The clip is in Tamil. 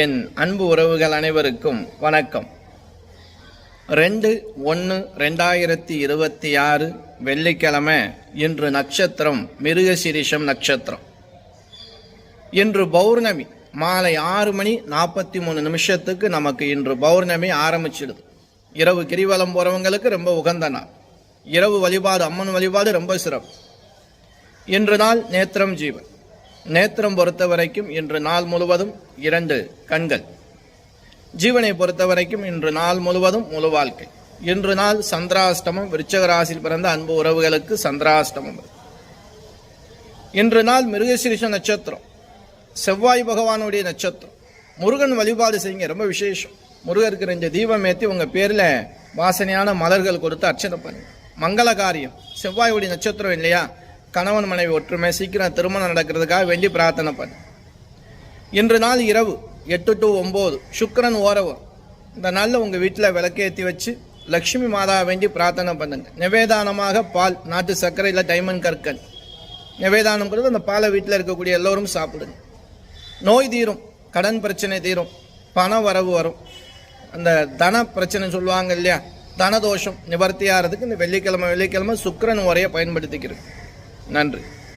என் அன்பு உறவுகள் அனைவருக்கும் வணக்கம். ரெண்டு ஒன்று ரெண்டாயிரத்தி இருபத்தி ஆறு வெள்ளிக்கிழமை இன்று நட்சத்திரம் மிருகசிரிஷம் நட்சத்திரம். இன்று பௌர்ணமி மாலை ஆறு மணி நாற்பத்தி மூணு நிமிஷத்துக்கு நமக்கு இன்று பௌர்ணமி ஆரம்பிச்சிடுது. இரவு கிரிவலம் போகிறவங்களுக்கு ரொம்ப உகந்த நாள். இரவு வழிபாடு அம்மன் வழிபாடு ரொம்ப சிறப்பு. இன்று நாள் நேத்திரம் ஜீவன். நேத்திரம் பொறுத்த வரைக்கும் இன்று நாள் முழுவதும் இரண்டு கண்கள். ஜீவனை பொறுத்த வரைக்கும் இன்று நாள் முழுவதும் முழு வாழ்க்கை. இன்று நாள் சந்திராஷ்டமம் விருச்சக ராசியில் பிறந்த அன்பு உறவுகளுக்கு சந்திராஷ்டமம். இன்று நாள் மிருகசிரிஷ நட்சத்திரம். செவ்வாய் பகவானுடைய நட்சத்திரம். முருகன் வழிபாடு செய்யுங்க ரொம்ப விசேஷம். முருகருக்கு ரெண்டு தீபம் ஏற்றி உங்கள் பேரில் வாசனையான மலர்கள் கொடுத்து அர்ச்சனை பண்ணுங்க. மங்கள காரியம் செவ்வாயுடைய நட்சத்திரம் இல்லையா? கணவன் மனைவி ஒற்றுமை சீக்கிரம் திருமணம் நடக்கிறதுக்காக வேண்டி பிரார்த்தனை பண்ணு. இன்று நாள் இரவு எட்டு டு ஒம்பது சுக்கரன் ஓரவு இந்த நாளில் உங்கள் வீட்டில் விளக்கேற்றி வச்சு லக்ஷ்மி மாதா வேண்டி பிரார்த்தனை பண்ணுங்க. நிவேதானமாக பால் நாட்டு சர்க்கரையில் டைமண்ட் கற்கன் நிவேதானம்ங்கிறது அந்த பாலை வீட்டில் இருக்கக்கூடிய எல்லோரும் சாப்பிடுங்க. நோய் தீரும் கடன் பிரச்சனை தீரும் பண வரவு வரும். அந்த தன பிரச்சனை சொல்லுவாங்க இல்லையா? தனதோஷம் நிவர்த்தி ஆகிறதுக்கு இந்த வெள்ளிக்கிழமை வெள்ளிக்கிழமை சுக்கரன் உரையை பயன்படுத்திக்கிறது நன்றி.